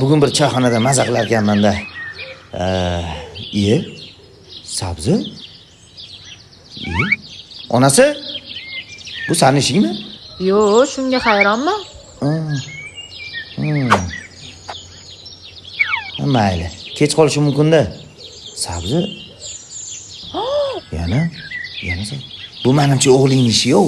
Bugun bir choyxonada maza qilar ekanman-da. Iye? Sabzi? Iye? Onasi? Bu sani ishingmi? Yo, shunga hayronman. Ha, Mayli. Kech qolishi mumkin-da. Sabzi? Yana? Yana? Bu menimcha o'g'lingning ishi-yu.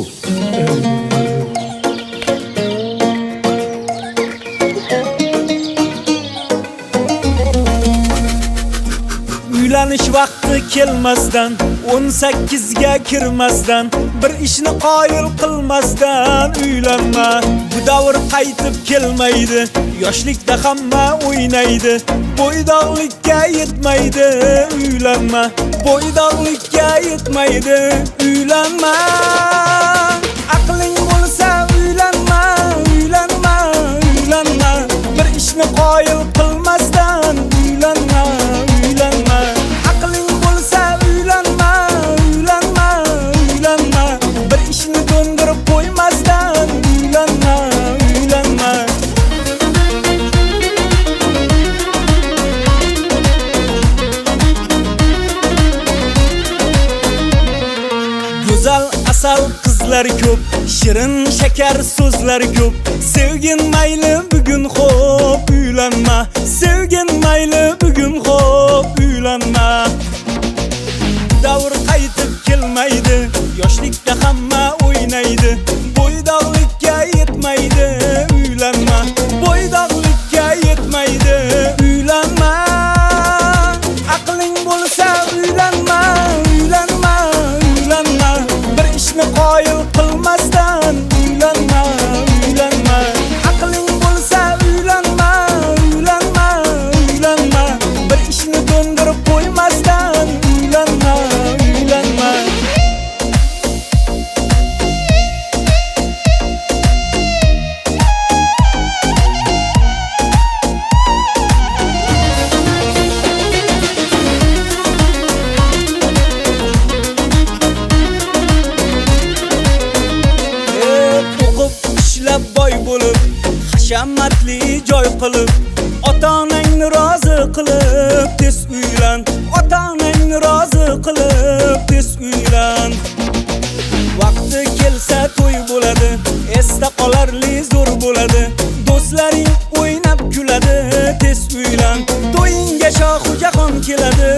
Uylanish vaqti kelmasdan 18 ga kirmasdan bir ishni qoyil qilmasdan uylanma. Bu davr qaytib kelmaydi yoshlikda hamma o'ynaydi. Bo'ydoqlikka yetmaydi uylanma. Bo'ydoqlikka yetmaydi uylanma. Aqling bo'lsa uylanma uylanma uylanma. Bir ishni qoyil qilmasdan uylanma go'zal asal qizlar ko'p shirin shakar so'zlar ko'p sevgin mayli bugun xo'p hashamatli joy qilib ota onangni rozi qilib tez uylan ota onangni rozi qilib tez uylan vaqti kelsa to'y bo'ladi esda qolarli zo'r bo'ladi do'stlaring o'ynab kuladi tez uylan to'yingga shohu jahon keladi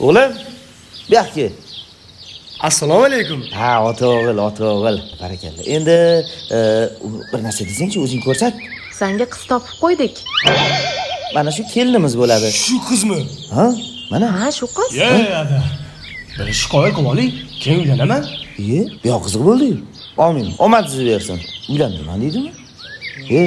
O'g'lim, bu yoqqa assalomu alaykum Ha, ota o'g'il, ota o'g'il. Barakalla. Endi e, bir narsa desang-chi, o'zing ko'rsat. Senga qiz topib qo'ydik. Mana shu kelinimiz bo'ladi. shu qizmi Ha? Mana. Ha, shu qiz. ye ada bir ish qoyil qilib oling keyin uylanaman Iye, bu yoq qiziq bo'ldi-yu. Amin. Omad sizni bersin. Uylanmayman deydimi? E,